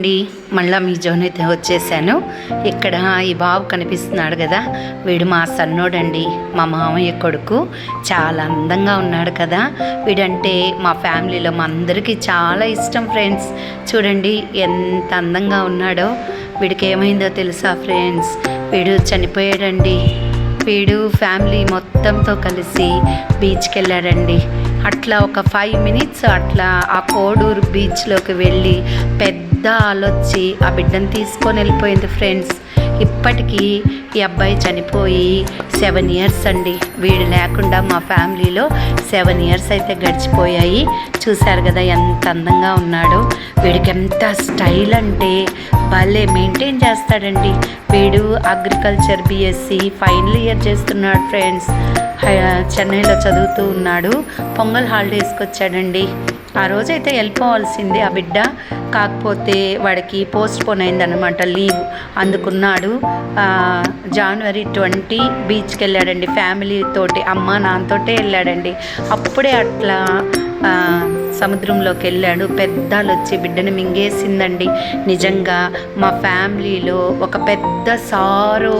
అండి మళ్ళా మీ జోన్ అయితే వచ్చేసాను. ఇక్కడ ఈ బాబు కనిపిస్తున్నాడు కదా వీడు మా సన్నోడండి మా మామయ్య కొడుకు. చాలా అందంగా ఉన్నాడు కదా. వీడంటే మా ఫ్యామిలీలో మా అందరికీ చాలా ఇష్టం ఫ్రెండ్స్. చూడండి ఎంత అందంగా ఉన్నాడో. వీడికి ఏమైందో తెలుసా ఫ్రెండ్స్? వీడు చనిపోయాడండి. వీడు ఫ్యామిలీ మొత్తంతో కలిసి బీచ్కి వెళ్ళాడండి అట్లా ఒక ఫైవ్ మినిట్స్ అట్లా ఆ కోడూరు బీచ్లోకి వెళ్ళి పెద్ద ఆలొచ్చి ఆ బిడ్డను తీసుకొని వెళ్ళిపోయింది ఫ్రెండ్స్. ఇప్పటికీ ఈ అబ్బాయి చనిపోయి సెవెన్ ఇయర్స్ అండి. వీడు లేకుండా మా ఫ్యామిలీలో సెవెన్ ఇయర్స్ అయితే గడిచిపోయాయి. చూశారు కదా ఎంత అందంగా ఉన్నాడో. వీడికి ఎంత స్టైల్ అంటే భలే మెయింటైన్ చేస్తాడండి. వీడు అగ్రికల్చర్ బీఎస్సీ ఫైనల్ ఇయర్ చేస్తున్నాడు ఫ్రెండ్స్. చెన్నైలో చదువుతూ ఉన్నాడు. పొంగల్ హాలిడేస్కి వచ్చాడండి. ఆ రోజైతే వెళ్ళిపోవాల్సిందే ఆ బిడ్డ. కాకపోతే వాడికి పోస్ట్ పోన్ అయిందనమాట లీవ్. అందుకున్నాడు. జనవరి ట్వంటీ బీచ్కి వెళ్ళాడండి. ఫ్యామిలీ తోటి అమ్మ నాన్నతోటే వెళ్ళాడండి. అప్పుడే అట్లా సముద్రంలోకి వెళ్ళాడు. పెద్దాలు వచ్చి బిడ్డను మింగేసిందండి. నిజంగా మా ఫ్యామిలీలో ఒక పెద్ద సారో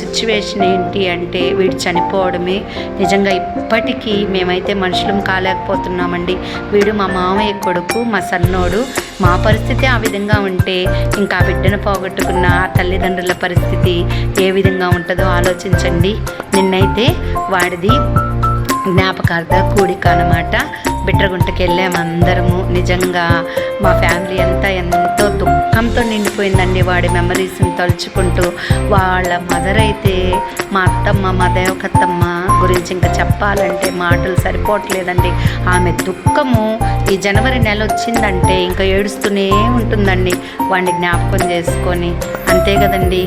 సిచ్యువేషన్ ఏంటి అంటే వీడు చనిపోవడమే. నిజంగా ఇప్పటికీ మేమైతే మనుషులం కాలేకపోతున్నామండి. వీడు మా మామయ్య కొడుకు మా సన్నోడు. మా పరిస్థితి ఆ విధంగా ఉంటే ఇంకా ఆ బిడ్డను పోగొట్టుకున్న ఆ తల్లిదండ్రుల పరిస్థితి ఏ విధంగా ఉంటుందో ఆలోచించండి. నిన్నైతే వాడిది జ్ఞాపకార్థ కూడిక అన్నమాట. బిట్రగుంటకి వెళ్ళాము అందరము. నిజంగా మా ఫ్యామిలీ అంతా ఎంతో దుఃఖంతో నిండిపోయిందండి. వాడి మెమరీస్ని తలుచుకుంటూ వాళ్ళ మదర్ అయితే మా అత్తమ్మ మా దేవకత్తమ్మ గురించి ఇంకా చెప్పాలంటే మాటలు సరిపోవట్లేదండి. ఆమె దుఃఖము ఈ జనవరి నెల వచ్చిందంటే ఇంకా ఏడుస్తూనే ఉంటుందండి. వాడిని జ్ఞాపకం చేసుకొని అంతే కదండి.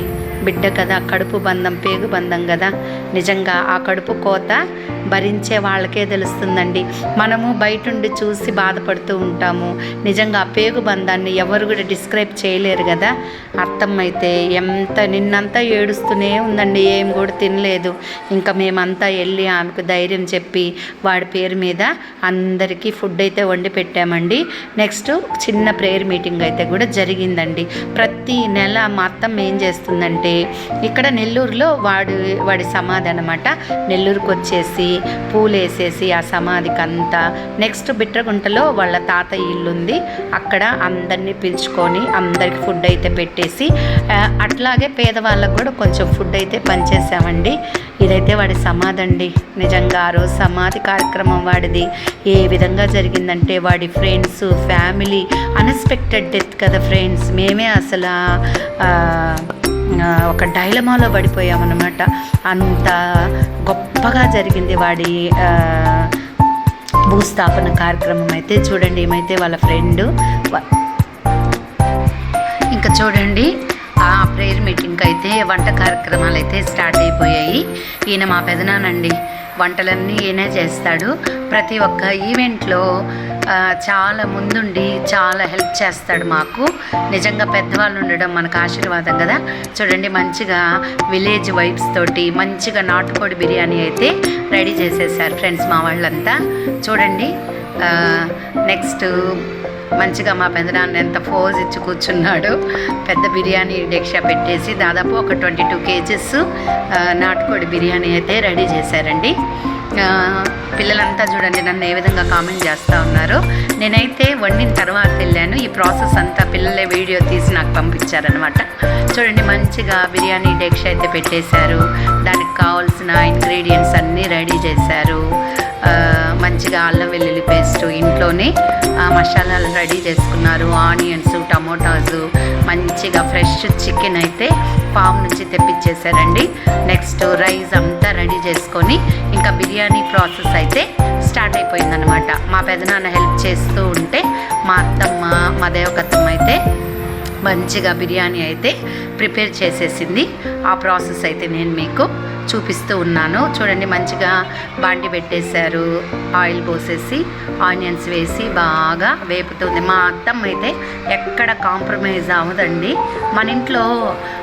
బిడ్డ కదా కడుపు బంధం పేగు బంధం కదా. నిజంగా ఆ కడుపు కోత భరించే వాళ్ళకే తెలుస్తుందండి. మనము బయటుండి చూసి బాధపడుతూ ఉంటాము. నిజంగా ఆ పేగు బంధాన్ని ఎవరు కూడా డిస్క్రైబ్ చేయలేరు కదా. అర్థమైతే అయితే ఎంత నిన్నంతా ఏడుస్తూనే ఉందండి ఏం కూడా తినలేదు. ఇంకా మేమంతా వెళ్ళి ఆమెకు ధైర్యం చెప్పి వాడి పేరు మీద అందరికీ ఫుడ్ అయితే వండి పెట్టామండి. నెక్స్ట్ చిన్న ప్రేయర్ మీటింగ్ అయితే కూడా జరిగిందండి. ప్రతి ప్రతి నెల మా అత్తమ్మ ఏం చేస్తుందంటే ఇక్కడ నెల్లూరులో వాడు వాడి సమాధి అనమాట నెల్లూరుకు వచ్చేసి పూలు వేసేసి ఆ సమాధికి అంతా నెక్స్ట్ బిట్రగుంటలో వాళ్ళ తాత ఇల్లు ఉంది అక్కడ అందరినీ పిలుచుకొని అందరికి ఫుడ్ అయితే పెట్టేసి అట్లాగే పేదవాళ్ళకు కూడా కొంచెం ఫుడ్ అయితే పనిచేసామండి ఇదైతే వాడి సమాధి అండి. నిజంగా ఆ రోజు సమాధి కార్యక్రమం వాడిది. ఏ విధంగా జరిగిందంటే వాడి ఫ్రెండ్స్ ఫ్యామిలీ అన్ఎక్స్పెక్టెడ్ డెత్ కదా ఫ్రెండ్స్ మేమే అసలు ఒక డైలమాలో పడిపోయామన్నమాట. అంత గొప్పగా జరిగింది వాడి భూస్థాపన కార్యక్రమం అయితే. చూడండి ఏమైతే వాళ్ళ ఫ్రెండ్ ఇంకా చూడండి ఆ ప్రేయర్ మీటింగ్ అయితే వంట కార్యక్రమాలు అయితే స్టార్ట్ అయిపోయాయి. ఈయన మా పెదనానండి వంటలన్నీ ఈయనే చేస్తాడు. ప్రతి ఒక్క ఈవెంట్లో చాలా ముందుండి చాలా హెల్ప్ చేస్తాడు మాకు. నిజంగా పెద్దవాళ్ళు ఉండడం మనకు ఆశీర్వాదం కదా. చూడండి మంచిగా విలేజ్ వైబ్స్ తోటి మంచిగా నాటుకోడి బిర్యానీ అయితే రెడీ చేసేసారు ఫ్రెండ్స్ మా వాళ్ళంతా. చూడండి నెక్స్ట్ మంచిగా మా పెదనాన్న ఎంత ఫోజ్ ఇచ్చి కూర్చున్నాడు పెద్ద బిర్యానీ డెక్షా పెట్టేసి దాదాపు ఒక ట్వంటీ టూ కేజెస్ నాటుకోడి బిర్యానీ అయితే రెడీ చేశారండి. పిల్లలంతా చూడండి నన్ను ఏ విధంగా కామెంట్ చేస్తూ ఉన్నారు. నేనైతే వండిన తర్వాత వెళ్ళాను. ఈ ప్రాసెస్ అంతా పిల్లలే వీడియో తీసి నాకు పంపించారనమాట చూడండి మంచిగా బిర్యానీ డెక్ష అయితే పెట్టేశారు. దానికి కావాల్సిన ఇంగ్రీడియంట్స్ అన్నీ రెడీ చేశారు. మంచిగా అల్లం వెల్లుల్లి పేస్ట్ ఇంట్లోనే మసాలాలు రెడీ చేసుకున్నారు. ఆనియన్స్ టమోటాస్ మంచిగా ఫ్రెష్ చికెన్ అయితే ఫామ్ నుంచి తెప్పించేశారండి. నెక్స్ట్ రైస్ అంతా రెడీ చేసుకొని ఇంకా బిర్యానీ ప్రాసెస్ అయితే స్టార్ట్ అయిపోయిందనమాట మా పెదనాన్న హెల్ప్ చేస్తూ ఉంటే మా అత్తమ్మ మా దేవకత్తమ్మ అయితే మంచిగా బిర్యానీ అయితే ప్రిపేర్ చేసేసింది. ఆ ప్రాసెస్ అయితే నేను మీకు చూపిస్తూ ఉన్నాను. చూడండి మంచిగా బాండి పెట్టేశారు. ఆయిల్ పోసేసి ఆనియన్స్ వేసి బాగా వేపుతుంది. మా అత్తమ్మ అయితే ఎక్కడ కాంప్రమైజ్ అవ్వదండి. మన ఇంట్లో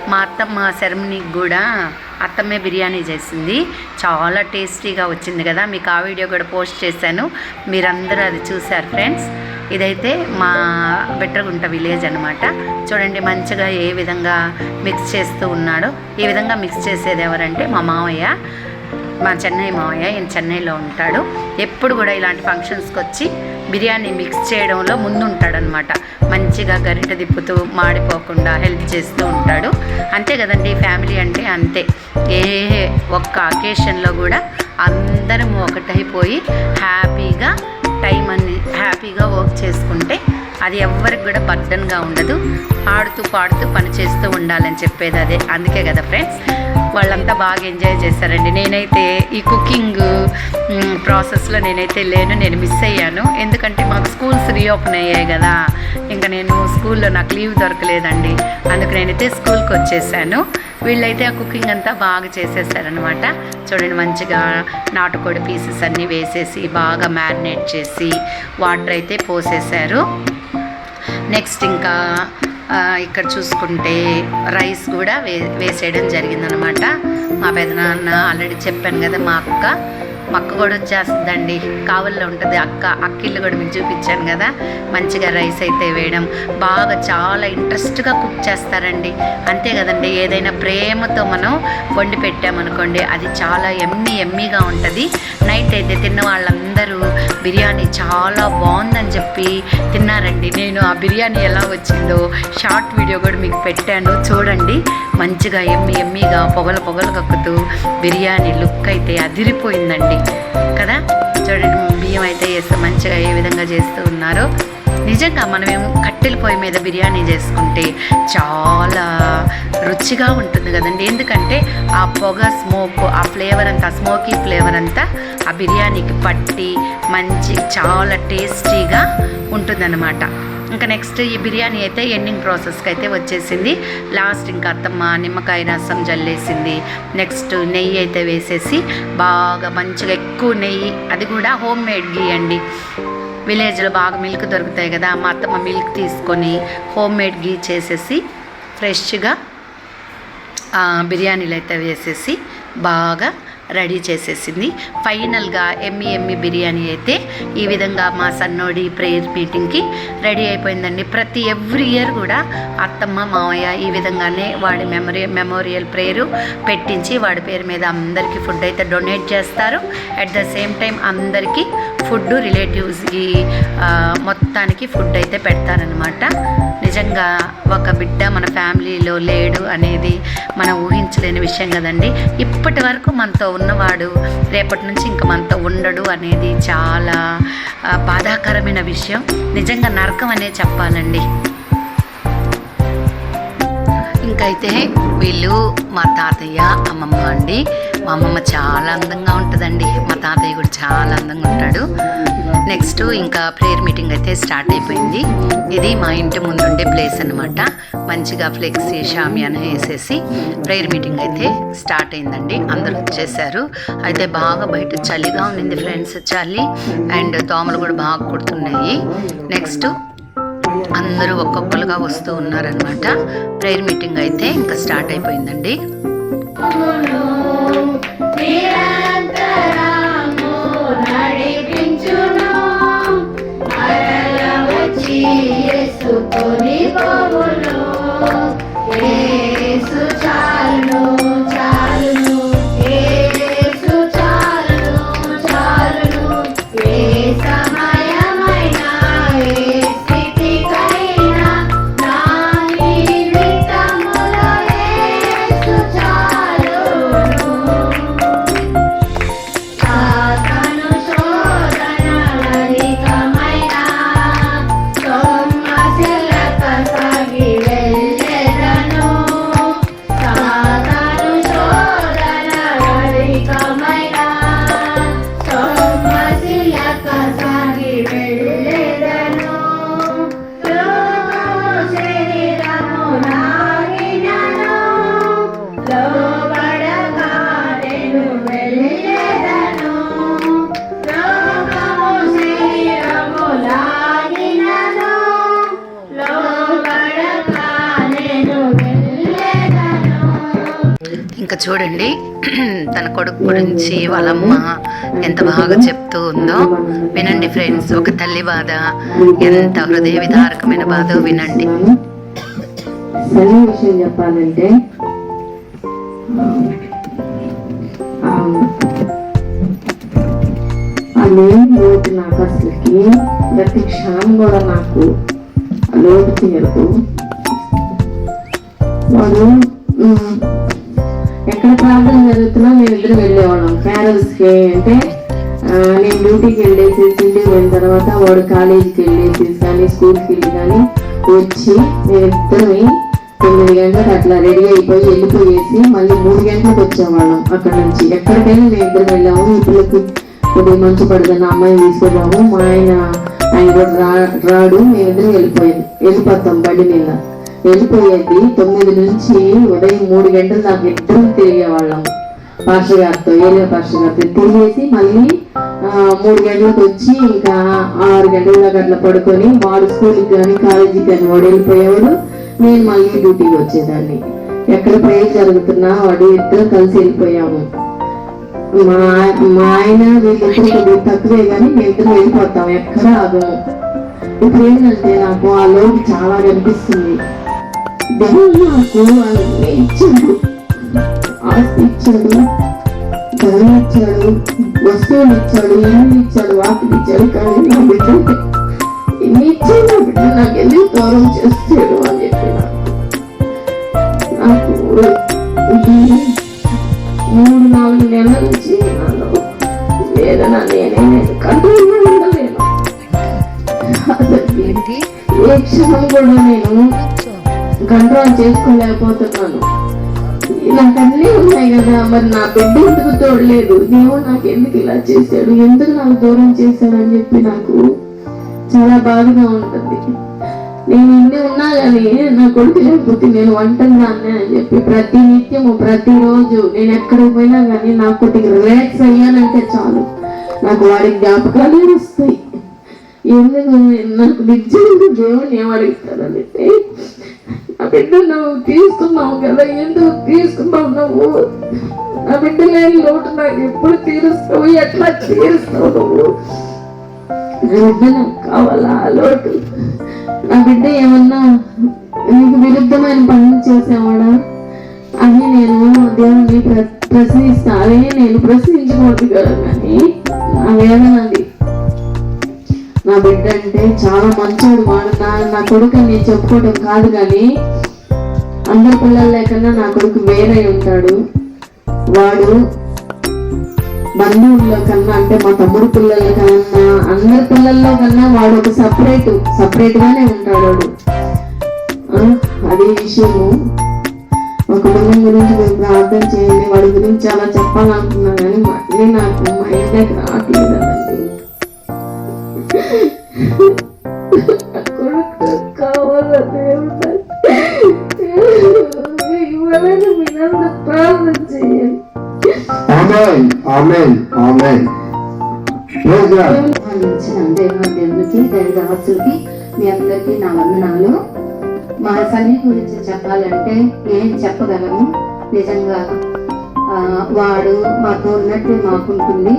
మా అత్తమ్మ సెరమనీకి కూడా అత్తమ్మే బిర్యానీ చేసింది. చాలా టేస్టీగా వచ్చింది కదా. మీకు ఆ వీడియో కూడా పోస్ట్ చేశాను. మీరందరూ అది చూశారు ఫ్రెండ్స్. ఇదైతే మా బెట్రగుంట విలేజ్ అనమాట చూడండి మంచిగా ఏ విధంగా మిక్స్ చేస్తూ ఉన్నాడో. ఈ విధంగా మిక్స్ చేసేది ఎవరంటే మా మామయ్య మా చెన్నై మామయ్య ఈయన చెన్నైలో ఉంటాడు. ఎప్పుడు కూడా ఇలాంటి ఫంక్షన్స్కి వచ్చి బిర్యానీ మిక్స్ చేయడంలో ముందుంటాడనమాట మంచిగా గరిట తిప్పుతూ మాడిపోకుండా హెల్ప్ చేస్తూ ఉంటాడు. అంతే కదండి ఫ్యామిలీ అంటే అంతే. ఏ ఒక్క అకేషన్లో కూడా అందరం ఒకటైపోయి హ్యాపీ వర్క్ చేసుకుంటే అది ఎవ్వరికి కూడా బర్డన్గా ఉండదు. ఆడుతూ పాడుతూ పని చేస్తూ ఉండాలని చెప్పేది అదే. అందుకే కదా ఫ్రెండ్స్ వాళ్ళంతా బాగా ఎంజాయ్ చేశారండి. నేనైతే ఈ కుకింగ్ ప్రాసెస్లో నేనైతే లేను నేను మిస్ అయ్యాను. ఎందుకంటే మాకు స్కూల్స్ రీఓపెన్ అయ్యాయి కదా. ఇంకా నేను స్కూల్లో నాకు లీవ్ దొరకలేదండి. అందుకు నేనైతే స్కూల్కి వచ్చేసాను. వీళ్ళైతే ఆ కుకింగ్ అంతా బాగా చేసేసారనమాట చూడండి మంచిగా నాటుకోడి పీసెస్ అన్నీ వేసేసి బాగా మ్యారినేట్ చేసి వాటర్ అయితే పోసేశారు. నెక్స్ట్ ఇంకా ఇక్కడ చూసుకుంటే రైస్ కూడా వే వేసేయడం జరిగిందనమాట. మా పెదనాన్న ఆల్రెడీ చెప్పాను కదా మా అక్క. మక్క కూడా వచ్చేస్తుందండి. కావల్లో ఉంటుంది అక్క. అక్కిళ్ళు కూడా మీకు చూపించాను కదా. మంచిగా రైస్ అయితే వేయడం. బాగా చాలా ఇంట్రెస్ట్గా కుక్ చేస్తారండి. అంతే కదండి. ఏదైనా ప్రేమతో మనం వండి పెట్టామనుకోండి అది చాలా ఎమ్మి ఎమ్మిగా ఉంటుంది. నైట్ అయితే తిన్న వాళ్ళందరూ బిర్యానీ చాలా బాగుందని చెప్పి తిన్నారండి. నేను ఆ బిర్యానీ ఎలా వచ్చిందో షార్ట్ వీడియో కూడా మీకు పెట్టాను. చూడండి. మంచిగా ఎమ్మి ఎమ్మిగా పొగలు పొగలు కక్కుతూ బిర్యానీ లుక్ అయితే అదిరిపోయిందండి. కదా? చూడండి బియ్యం అయితే వేస్తే మంచిగా ఏ విధంగా చేస్తూ ఉన్నారో. నిజంగా మనమేం కట్టెల పొయ్యి మీద బిర్యానీ చేసుకుంటే చాలా రుచిగా ఉంటుంది కదండి. ఎందుకంటే ఆ పొగ స్మోక్ ఆ ఫ్లేవర్ అంతా స్మోకీ ఫ్లేవర్ అంతా ఆ బిర్యానీకి పట్టి మంచి చాలా టేస్టీగా ఉంటుందన్నమాట. ఇంకా నెక్స్ట్ ఈ బిర్యానీ అయితే ఎండింగ్ ప్రాసెస్కి అయితే వచ్చేసింది. లాస్ట్ ఇంకా అత్తమ్మ నిమ్మకాయ రసం జల్లేసింది. నెక్స్ట్ నెయ్యి అయితే వేసేసి బాగా మంచిగా ఎక్కువ నెయ్యి అది కూడా హోమ్ మేడ్ గీ అండి. విలేజ్లో బాగా మిల్క్ దొరుకుతాయి కదా మా అత్తమ్మ మిల్క్ తీసుకొని హోమ్ మేడ్ గీ చేసేసి ఫ్రెష్గా బిర్యానీలు అయితే వేసేసి బాగా రెడీ చేసేసింది. ఫైనల్గా ఎమ్మి ఎమ్మి బిర్యానీ అయితే ఈ విధంగా మా సన్నోడి ప్రేయర్ మీటింగ్కి రెడీ అయిపోయిందండి. ప్రతి ఎవ్రీ ఇయర్ కూడా అత్తమ్మ మామయ్య ఈ విధంగానే వాడి మెమరీ మెమోరియల్ ప్రేయరు పెట్టించి వాడి పేరు మీద అందరికీ ఫుడ్ అయితే డొనేట్ చేస్తారు. అట్ ద సేమ్ టైం అందరికీ ఫుడ్ రిలేటివ్స్కి మొత్తానికి ఫుడ్ అయితే పెడతారనమాట నిజంగా ఒక బిడ్డ మన ఫ్యామిలీలో లేడు అనేది మనం ఊహించలేని విషయం కదండి. ఇప్పటి వరకు మనతో ఉన్నవాడు రేపటి నుంచి ఇంకా మనతో ఉండడు అనేది చాలా బాధాకరమైన విషయం. నిజంగా నరకం అనే చెప్పాలండి. ఇంకైతే వీళ్ళు మా తాతయ్య అమ్మమ్మ అండి. మా అమ్మమ్మ చాలా అందంగా ఉంటుందండి. మా తాతయ్య కూడా చాలా అందంగా ఉంటాడు. నెక్స్ట్ ఇంకా ప్రేయర్ మీటింగ్ అయితే స్టార్ట్ అయిపోయింది. ఇది మా ఇంటి ముందు ఉండే ప్లేస్ అనమాట మంచిగా ఫ్లెక్సీ షామియాన వేసేసి ప్రేయర్ మీటింగ్ అయితే స్టార్ట్ అయిందండి. అందరూ వచ్చేసారు. అయితే బాగా బయట చలిగా ఉండింది ఫ్రెండ్స్ చలి అండ్ దోమలు కూడా బాగా కుడుతున్నాయి. నెక్స్ట్ అందరూ ఒక్కొక్కరుగా వస్తూ ఉన్నారనమాట ప్రేయర్ మీటింగ్ అయితే ఇంకా స్టార్ట్ అయిపోయిందండి. నిరంతరము నడిపించును. మరల వచ్చి యేసుకొని పోవును. యేసు చూడండి తన కొడుకు గురించి వాళ్ళమ్మ ఎంత బాగా చెప్తూ ఉందో వినండి ఫ్రెండ్స్ ఒక తల్లి బాధ ఎంత హృదయ విదారకమైన బాధ వినండి సెలవు విషయం చెప్పాలంటే లేని లోటు నాకు అసలుకి ప్రతి క్షణం కూడా నాకు లోటు తీరదు వాడు ప్రార్థన జరుగుతున్నా మేము ఇద్దరు వెళ్ళేవాళ్ళం క్యారల్స్కి అంటే నేను డ్యూటీకి వెళ్ళేసి ఇంటికి వెళ్ళిన తర్వాత వాడు కాలేజీకి వెళ్ళేసి కానీ స్కూల్కి వెళ్ళి కానీ వచ్చి మేమిద్దరమే తొమ్మిది గంటలకు అట్లా రెడీ అయిపోయి వెళ్ళిపోయేసి మళ్ళీ మూడు గంటలకు వచ్చేవాళ్ళం అక్కడ నుంచి. ఎక్కడికైనా మేము ఇద్దరు వెళ్ళాము. ఈ పిల్లకి కొద్దిగా మంచు పడుతున్న అమ్మాయిని తీసుకున్నాము మా ఆయన ఆయన కూడా రా రాడు. మేమిద్దరం వెళ్ళిపోయాం. వెళ్ళిపోతాం బండి మీద. వెళ్ళిపోయేది. తొమ్మిది నుంచి ఉదయం మూడు గంటల దాకా ఇద్దరం తిరిగేవాళ్ళం. పాష గారితో ఏరియా పాష గారితో తిరిగేసి మళ్ళీ మూడు గంటలకు వచ్చి ఇంకా ఆరు గంటల దాకా అట్లా పడుకొని వాడు స్కూల్కి కానీ కాలేజీకి కానీ వాడు వెళ్ళిపోయేవాడు. నేను మళ్ళీ డ్యూటీకి వచ్చేదాన్ని. ఎక్కడ ప్రేయర్ జరుగుతున్నా వాడు ఇద్దరు కలిసి వెళ్ళిపోయాము. మా మా ఆయన వీళ్ళిద్దరు కొద్దిగా తక్కువే కానీ మేమిద్దరం వెళ్ళిపోతాం ఎక్కడ ఆగము. ఇప్పుడు ఏంటంటే నాకు ఆ లోటు చాలా కనిపిస్తుంది. దేవుడు నాకు అన్నీ ఇచ్చాడు ఆస్తి ఇచ్చాడు ధనం ఇచ్చాడు వస్తువులు ఇచ్చాడు ఇల్లు ఇచ్చాడు వాటిని ఇచ్చాడు కానీ నా బిడ్డ ఇన్ని ఇచ్చాడు నా బిడ్డ నాకు ఎందుకు దూరం చేస్తాడు అని చెప్పి నాకు మూడు నాలుగు నెలల నుంచి నాలో వేదన నేనే నేను కంట్రోల్ ఉండలేను అసలు ఏంటి? ఏ క్షణం కూడా నేను కంట్రోల్ చేసుకోలేకపోతున్నాను. నాకు ఉన్నాయి కదా మరి నా బిడ్డ ఎందుకు తోడలేదు? దేవుడు నాకు ఎందుకు ఇలా చేశాడు? ఎందుకు నాకు దూరం చేశాడు అని చెప్పి నాకు చాలా బాధగా ఉంటుంది. నేను ఇన్ని ఉన్నా కానీ నా కొడుకు లేకపోతే నేను వంటని దాన్ని అని చెప్పి ప్రతి నిత్యము ప్రతిరోజు నేను ఎక్కడికి పోయినా కానీ నా కొద్దిగా రిలాక్స్ అయ్యానంటే చాలు. నాకు వాడి జ్ఞాపకాలు వస్తాయి. ఎందుకు? నాకు నిజంగా దేవుడిని ఏమడుగుతానంటే నా బిడ్డ నువ్వు తీసుకున్నావు కదా ఎందుకు తీసుకున్నావు నువ్వు? నా బిడ్డ లేని లోటు నాకు ఎప్పుడు తీరుస్తావు ఎట్లా తీరుస్తావు నువ్వు? నా బిడ్డ నాకు కావాలా ఆ లోటు? నా బిడ్డ ఏమన్నా నీకు విరుద్ధమైన పనులు చేసేవాడా? అని నేను దేవుణ్ణి ప్రశ్నిస్తా అదే నేను ప్రశ్నించకూడదు కదా కానీ నా వేదన అది. నా బిడ్డ అంటే చాలా మంచోడు వాడు. నా నా కొడుకు నేను చెప్పుకోవడం కాదు కానీ అందరి పిల్లల లేకన్నా నా కొడుకు వేరే ఉంటాడు. వాడు బంధువుల్లో కన్నా అంటే మా తమ్ముడు పిల్లల కన్నా అందరి పిల్లల్లో కన్నా వాడు ఒక సపరేట్ సపరేట్గానే ఉంటాడు వాడు. అదే విషయము. ఒక పిల్లల గురించి మీరు ప్రార్థన చేయండి. వాడి గురించి చాలా చెప్పాలనుకున్నా కానీ మళ్ళీ నాకు మా రావట్లేదు. కొడుకు కావాలా దేవుడా ఇవ్వాలని మీరందరూ ప్రార్థన చేయండి Amen. Amen. Amen. దేవునికి మీ అందరికీ నా వందనాలు మా సన్ని గురించి చెప్పాలంటే ఏం చెప్పగలము నిజంగా వాడు మాతో ఉన్నట్టు మాకుంటుంది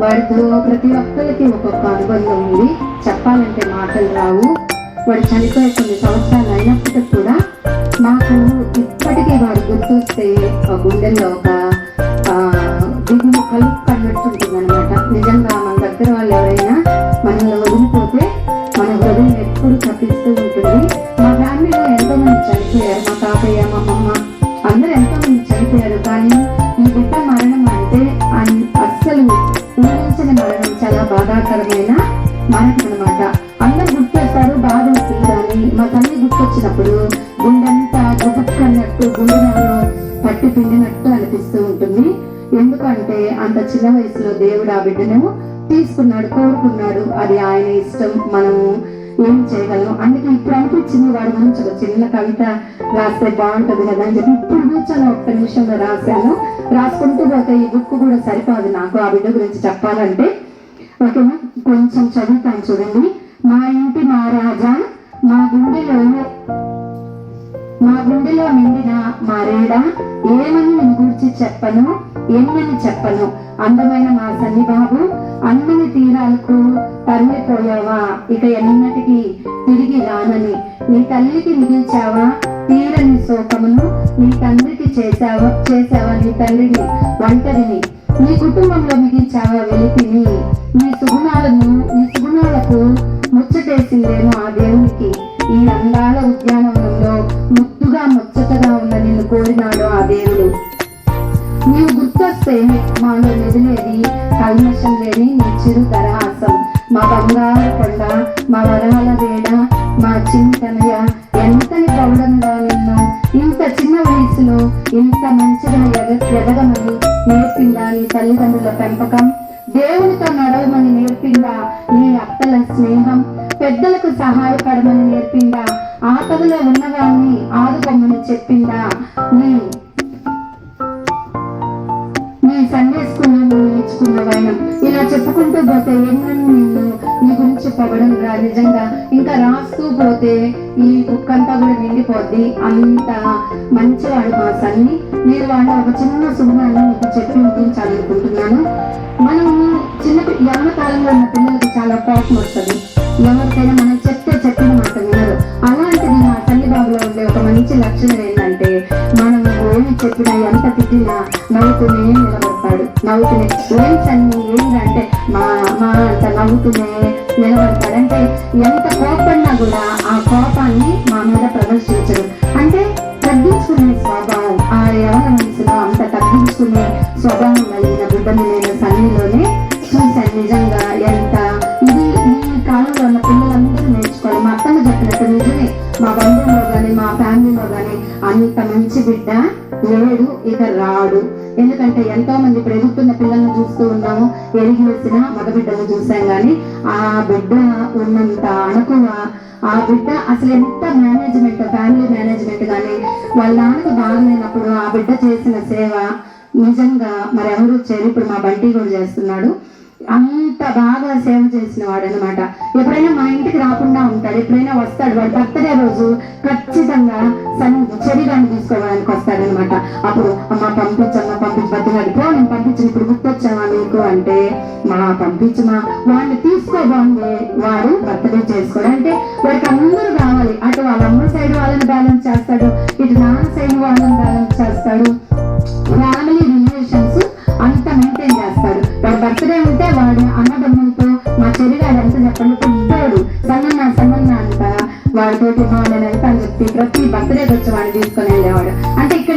వాడితో ప్రతి ఒక్కరికి ఒక్కొక్క అనుబంధం ఉంది. చెప్పాలంటే మాటలు రావు. వాడు చనిపోయే కొన్ని సంవత్సరాలు అయినప్పటికీ కూడా నాకు ఇప్పటికీ వాడు గుర్తొస్తే ఆ గుండెల్లో ఒక దిగులు కలుపు కన్నట్టుంటుంది అనమాట నిజంగా మన దగ్గర వాళ్ళు ఎవరైనా చిన్న వయసులో దేవుడు ఆ బిడ్డను తీసుకున్నాడు కోరుకున్నాడు. అది ఆయన ఇష్టం మనము ఏం చేయగలం అందుకే ఇప్పుడు అనిపించింది వాడు గురించి ఒక చిన్న కవిత రాస్తే బాగుంటుంది కదా అని చెప్పి ఇప్పుడు కూర్చొని ఒక్క నిమిషంలో రాశాను. రాసుకుంటూ పోతే ఈ బుక్ కూడా సరిపోదు నాకు ఆ బిడ్డ గురించి చెప్పాలంటే. ఓకేనా? కొంచెం చదువుతాను చూడండి. మా ఇంటి మహారాజా మా గుండెలో మా గుండెలో నిండిన మారేడా ఏమని నేను గురించి చెప్పను? ఎన్నని చెప్పను? అందమైన మా సన్నిబాబు అన్నని తీరాలకు తరలిపోయావా ఇక ఎన్నటికి తిరిగి రానని. నీ తల్లికి మిగిల్చావా తీరని శోకమును నీ తండ్రికి చేశావా? చేశావా నీ తల్లిని ఒంటరిని? నీ కుటుంబంలో మిగిల్చావా వెలితిని? నీ సుగుణాలను నీ సుగుణాలకు ముచ్చటేసిందేమో ఆ దేవునికి. ఈ అందాల ఉద్యానవనంలో ముద్దుగా ముచ్చటగా ఉన్న నిన్ను కోరినాడు ఆ దేవుడు. మీరు గుర్తొస్తే మాలో మెదిలేది కల్మషం లేని నీ చిరు తరహాసం. మా బంగారు కొండ మా వరాల వేడ మా చింతనయ ఎంతని పౌడంగా నిన్ను ఇంత చిన్న వయసులో ఇంత మంచిగా ఎగ ఎదగమని నేర్పిందా నీ తల్లిదండ్రుల పెంపకం? దేవునితో నడవమని నేర్పిందా నీ అత్తల స్నేహం? పెద్దలకు సహాయం చిన్న సుగుణాన్ని మీకు చెప్పి ముగించాలనుకుంటున్నాను మనము చిన్న యవన కాలంలో ఉన్న పిల్లలకి చాలా కోపం వస్తుంది. ఎవరికైనా మనం చెప్తే చెప్పిన మాట వినరు. అలాంటిది మా తల్లి బాబులో ఉండే ఒక మంచి లక్షణం ఏంటంటే మనం ఏమి చెప్పినా ఎంత తిట్టినా నవ్వుతూనే నిలబడతాడు. నవ్వుతూనే ఏం సన్ని ఏంటంటే మా మా అంత నవ్వుతూనే నిలబడతాడు. అంటే ఎంత కోపడినా కూడా ఆ కోపాన్ని మా మీద ప్రదర్శించడు. తగ్గించుకునే స్వభావం కలిగిన బిడ్డను నేను సన్నిలోనే చూశాను నిజంగా ఎంత ఇది ఈ కాలంలో ఉన్న పిల్లలందరూ నేర్చుకోవాలి మా అత్తమ్మ చెప్పినట్టు నిజమే. మా బంధువుల్లో కానీ మా ఫ్యామిలీలో కానీ అంత మంచి బిడ్డ లేడు ఇక రాడు. ఎందుకంటే ఎంతో మంది ఇప్పుడు ఎదుగుతున్న పిల్లల్ని చూస్తూ ఉన్నాము. ఎరిగి వచ్చిన మగబిడ్డను చూసాం కానీ ఆ బిడ్డ ఉన్నంత అనుకువ ఆ బిడ్డ అసలు ఎంత మేనేజ్మెంట్ ఫ్యామిలీ మేనేజ్మెంట్ కానీ వాళ్ళ నాన్నకు బాగలేనప్పుడు ఆ బిడ్డ చేసిన సేవ నిజంగా మరి ఎవరు చేయరు. ఇప్పుడు మా బంటి కూడా చేస్తున్నాడు. అంత బాగా సేవ చేసిన వాడు అనమాట ఎప్పుడైనా మా ఇంటికి రాకుండా ఉంటాడు ఎప్పుడైనా వస్తాడు వాడు బర్త్డే రోజు ఖచ్చితంగా సన్ శరీరాన్ని తీసుకోవడానికి వస్తాడు అనమాట అప్పుడు అమ్మ పంపించమ్మా పంపించి బతిలాడి పో నేను పంపించిన ఇప్పుడు గుర్తొచ్చావా నీకు అంటే మా పంపించమా వాడిని తీసుకోబాంది వాడు బర్త్డే చేసుకోడు. అంటే వాడికి అందరూ కావాలి అటు వాళ్ళ అమ్మ సైడ్ వాళ్ళని బ్యాలెన్స్ చేస్తాడు ఇటు నాన్న సైడ్ వాళ్ళని బ్యాలెన్స్ చేస్తాడు. ఫ్యామిలీ రిలేషన్స్ అంత మెయింటైన్ చేస్తాడు వాడు బర్త్డే ఉంటే వాడు అన్నదమ్ములతో మా చెరిగాడు ఎంత చెప్పండి పెద్దోడు సన్నన్న సన్నన్న అంట వాడితోటి బాగుండేది నేను ఎంత అని చెప్పి ప్రతి బర్త్డేకి వచ్చి వాడిని తీసుకొని వెళ్ళేవాడు. అంటే ఇక్కడ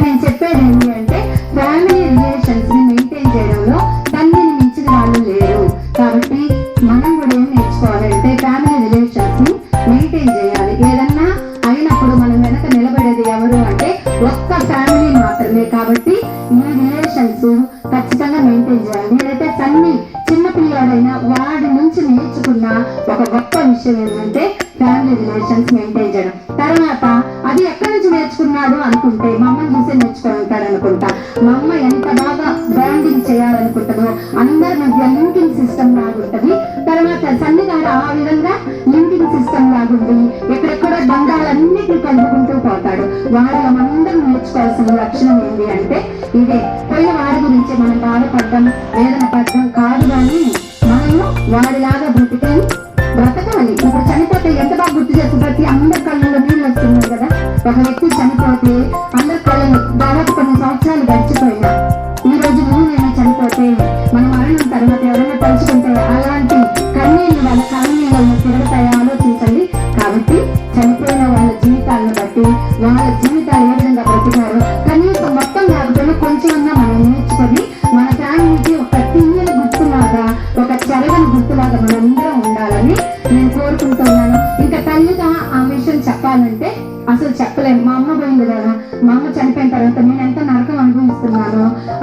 ఇదే పోయిన వారి గురించి మనం బాధపడడం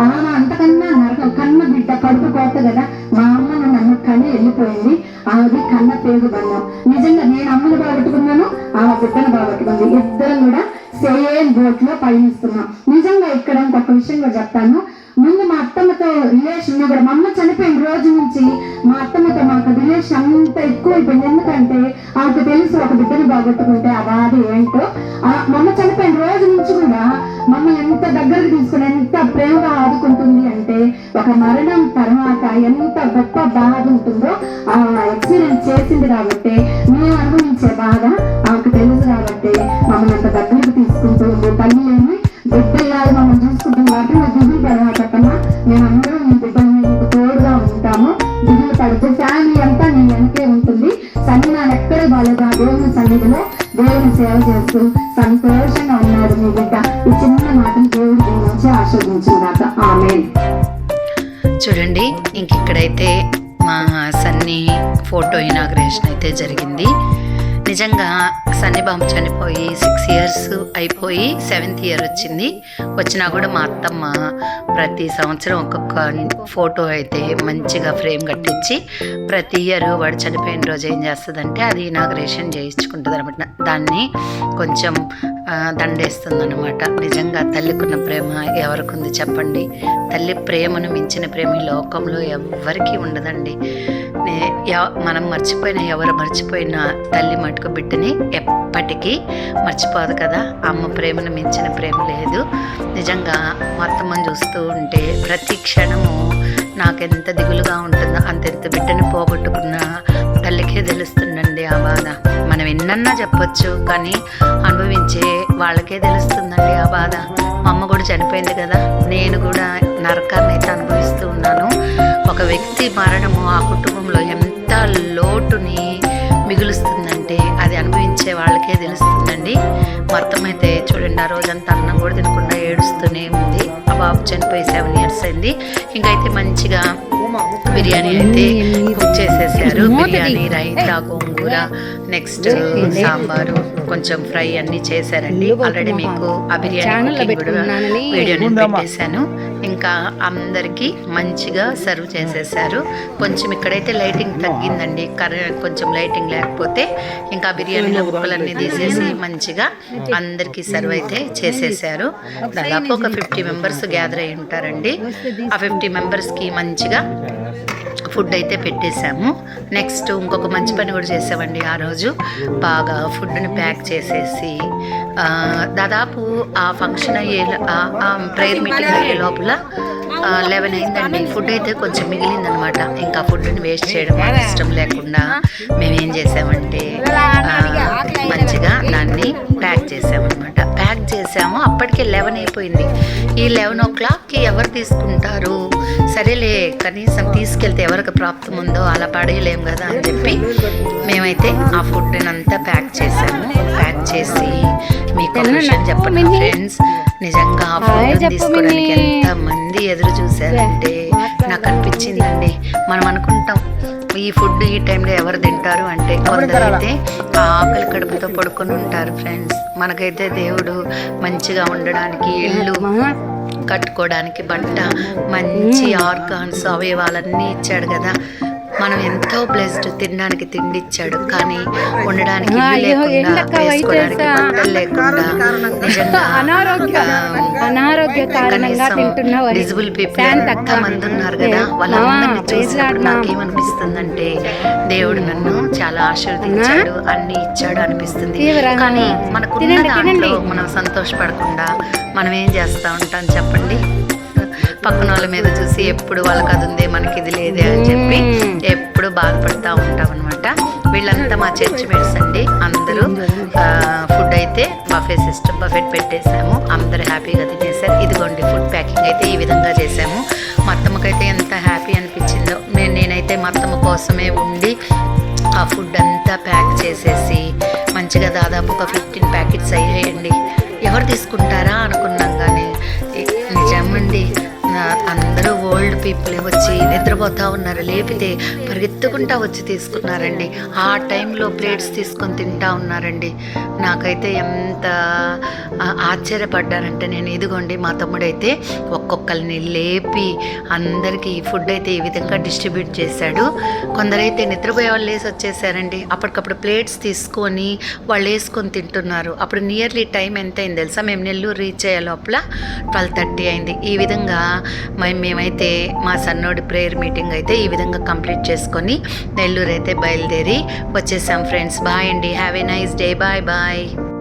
ఆమె అంతకన్నా నరకం కన్న బిడ్డ కడుపు కోత కదా మా అమ్మ నన్ను కని వెళ్ళిపోయింది. ఆమెది కన్న పేరు బంధం నిజంగా నేను అమ్మను బాగట్టుకున్నాను ఆమె బిడ్డను బాగట్టుకుంది ఇద్దరం కూడా సేమ్ బోట్లో పయనిస్తున్నాం. నిజంగా ఇక్కడ ఇంకొక విషయం కూడా చెప్తాను. అత్తమ్మతో రిలేషన్ కూడా మా అమ్మ చనిపోయిన రోజు నుంచి మా అత్తమ్మతో మాకు రిలేషన్ అంత ఎక్కువ అయిపోయింది. ఎందుకంటే ఆమెకు తెలుసు ఒక బిడ్డను బాగొట్టుకుంటే ఆ బాధ ఏంటో. మా చనిపోయిన రోజు నుంచి కూడా మమ్మల్ని ఎంత దగ్గరకు తీసుకుని ఎంత ప్రేమగా ఆదుకుంటుంది అంటే ఒక మరణం తర్వాత ఎంత గొప్ప బాధ ఉంటుందో ఆ ఎక్స్పీరియన్స్ చేసింది కాబట్టి మేము అనుభవించే బాధ ఆమెకు తెలుసు కాబట్టి మమ్మల్ని అంత దగ్గరకు తీసుకుంటూ తల్లి లేని బిడ్డలాగా మమ్మల్ని చూసుకుంటాం కాబట్టి దిగులు మేము అందరం నీకు తోడుగా ఉంటాము దిగులు పడితే ఫ్యామిలీ అంతా నీ వెనకే ఉంటుంది సన్నిధానం ఎక్కడే బాలేదు ఆ దేవుని సన్నిధిలో దేవుని సేవ చేస్తూ సంతోషంగా ఉన్నాడు మీ బిడ్డ ఈ చిన్న మాటలు దేవుడు దీని ఆమె చూడండి ఇంక ఇక్కడైతే మా సన్నీ ఫోటో ఇనాగ్రేషన్ అయితే జరిగింది. నిజంగా సన్నిబాబు చనిపోయి సిక్స్ ఇయర్స్ అయిపోయి సెవెంత్ ఇయర్ వచ్చింది. వచ్చినా కూడా మా అత్తమ్మ ప్రతి సంవత్సరం ఒక్కొక్క ఫోటో అయితే మంచిగా ఫ్రేమ్ కట్టించి ప్రతి ఇయర్ వాడు చనిపోయిన రోజు ఏం చేస్తుందంటే అది ఇనాగ్రేషన్ చేయించుకుంటుంది అనమాట దాన్ని కొంచెం దండేస్తుంది అనమాట నిజంగా తల్లికున్న ప్రేమ ఎవరికి ఉంది చెప్పండి. తల్లి ప్రేమను మించిన ప్రేమ ఈ లోకంలో ఎవ్వరికీ ఉండదండి. మనం మర్చిపోయిన ఎవరు మర్చిపోయినా తల్లి మటుకు బిడ్డని ఎప్పటికీ మర్చిపోదు కదా. అమ్మ ప్రేమను మించిన ప్రేమ లేదు. నిజంగా మొత్తం అత్తమ్మని చూస్తూ ఉంటే ప్రతి క్షణము నాకెంత దిగులుగా ఉంటుందో అంతెంత బిడ్డని పోగొట్టుకున్న తల్లికే తెలుస్తుందండి ఆ బాధ. మనం ఎన్నన్నా చెప్పొచ్చు కానీ అనుభవించే వాళ్ళకే తెలుస్తుందండి ఆ బాధ. మా అమ్మ కూడా చనిపోయింది కదా. నేను కూడా నరకాన్ని అయితే అనుభవిస్తూ ఉన్నాను. ఒక వ్యక్తి మరణము ఆ కుటుంబంలో ఎంత లోటుని మిగులుస్తుందంటే అది అనుభవించే వాళ్ళకే తెలుస్తుందండి. మొత్తం అయితే చూడండి ఆ రోజంతా అన్నం కూడా తినకుండా ఏడుస్తూనే ఉంది. ఆ బాబు చనిపోయి సెవెన్ ఇయర్స్ అయింది. ఇంకైతే మంచిగా బిర్యానీ అయితే కుక్ చేసేసారు. బిర్యానీ రైతా గోంగూర నెక్స్ట్ సాంబారు. కొంచెం ఫ్రై అన్ని చేశారండి. ఆల్రెడీ మీకు ఆ బిర్యానీ వీడియోని పెట్టేశాను. ఇంకా అందరికీ మంచిగా సర్వ్ చేసేసారు కొంచెం ఇక్కడైతే లైటింగ్ తగ్గిందండి. కరెంట్ కొంచెం లైటింగ్ లేకపోతే ఇంకా బిర్యానీలో ముక్కలన్నీ తీసేసి మంచిగా అందరికీ సర్వ్ అయితే చేసేసారు దాదాపు ఒక ఫిఫ్టీ మెంబర్స్ గ్యాదర్ అయి ఉంటారండి. ఆ ఫిఫ్టీ మెంబర్స్కి మంచిగా ఫుడ్ అయితే పెట్టేశాము. నెక్స్ట్ ఇంకొక మంచి పని కూడా చేసామండి. ఆ రోజు బాగా ఫుడ్ని ప్యాక్ చేసేసి దాదాపు ఆ ఫంక్షన్ అయ్యే ప్రేయర్ మీటింగ్ అయ్యే లోపల లెవెన్ అయిందండి. ఫుడ్ అయితే కొంచెం మిగిలిందనమాట. ఇంకా ఫుడ్ని వేస్ట్ చేయడం ఇష్టం లేకుండా మేమేం చేసామంటే మంచిగా దాన్ని ప్యాక్ చేసామన్నమాట ప్యాక్ చేసాము. అప్పటికే లెవెన్ అయిపోయింది. ఈ లెవెన్ ఓ క్లాక్ ఎవరు తీసుకుంటారు? సరేలే కనీసం తీసుకెళ్తే ఎవరికి ప్రాప్తం ఉందో అలా పడేయలేం కదా అని చెప్పి మేమైతే ఆ ఫుడ్ అంతా ప్యాక్ చేసాము ప్యాక్ చేసి మీకు చెప్పండి ఫ్రెండ్స్? నిజంగా ఆ ఫుడ్ తీసుకోవడానికి ఎంత మంది ఎదురు చూశారంటే నాకు అనిపించిందండి. మనం అనుకుంటాం ఈ ఫుడ్ ఈ టైంలో ఎవరు తింటారు అంటే కొందరైతే ఆకలి కడుపుతో పడుకొని ఉంటారు ఫ్రెండ్స్. మనకైతే దేవుడు మంచిగా ఉండడానికి ఇల్లు కట్టుకోవడానికి బట్ట మంచి ఆర్గాన్స్ అవయవాలన్నీ ఇచ్చాడు కదా. మనం ఎంతో బ్లెస్డ్ తినడానికి తిండి ఇచ్చాడు కానీ ఉండడానికి లేకుండా వేసుకోవడానికి బట్టలు లేకుండా నిజంగా అనారోగ్య కారణంగా తింటున్నావు అని. డిజిబుల్ పీపుల్ శాంత్ ఎంత అక్క. మంది ఉన్నారు కదా వాళ్ళందరినీ చూసినప్పుడు. నాకేమనిపిస్తుందంటే దేవుడు నన్ను చాలా ఆశీర్వదించాడు అన్ని ఇచ్చాడు అనిపిస్తుంది. కానీ మనకున్న తినండి, దాంట్లో తినండి. మనం సంతోషపడకుండా మనం ఏం చేస్తా ఉంటాం చెప్పండి పక్కన వాళ్ళ మీద చూసి ఎప్పుడు వాళ్ళకి అది ఉందే మనకి ఇది లేదే అని చెప్పి ఎప్పుడు బాధపడతా ఉంటాం అనమాట వీళ్ళంతా మా చర్చ్ మేట్స్ అండి అందరూ. ఫుడ్ అయితే బఫే సిస్టమ్ బఫెట్ పెట్టేశాము అందరూ హ్యాపీగా తినేసారు. ఇదిగోండి ఫుడ్ ప్యాకింగ్ అయితే ఈ విధంగా చేశాము మా అత్తమ్మకైతే ఎంత హ్యాపీ అనిపించిందో నేను నేనైతే మా అత్తమ్మ కోసమే ఉండి ఆ ఫుడ్ అంతా ప్యాక్ చేసేసి మంచిగా దాదాపు ఒక ఫిఫ్టీన్ ప్యాకెట్స్ అయ్యాయండి. ఎవరు తీసుకుంటారా అనుకున్నాం కానీ నిజమండి. అందరూ ఓల్డ్ పీపుల్ వచ్చి నిద్రపోతా ఉన్నారు? లేపితే పరిగెత్తుకుంటా వచ్చి తీసుకున్నారండి. ఆ టైంలో ప్లేట్స్ తీసుకొని తింటా ఉన్నారండి. నాకైతే ఎంత ఆశ్చర్యపడ్డారంటే ఆశ్చర్యపడ్డానంటే నేను ఇదిగోండి మా తమ్ముడైతే ఒక్కొక్కరిని లేపి అందరికీ ఈ ఫుడ్ అయితే ఈ విధంగా డిస్ట్రిబ్యూట్ చేశాడు. కొందరైతే నిద్రపోయే వాళ్ళు వేసి వచ్చేసారండి. అప్పటికప్పుడు ప్లేట్స్ తీసుకొని వాళ్ళు వేసుకొని తింటున్నారు. అప్పుడు నియర్లీ టైం ఎంత అయింది తెలుసా? మేము నెల్లూరు రీచ్ అయ్యే లోపల ట్వెల్వ్ థర్టీ అయింది. ఈ విధంగా మేము మేమైతే మా సన్నోడి ప్రేయర్ మీటింగ్ అయితే ఈ విధంగా కంప్లీట్ చేసుకొని నెల్లూరు అయితే బయలుదేరి వచ్చేసాం ఫ్రెండ్స్ బాయ్ అండి. Have a nice day bye bye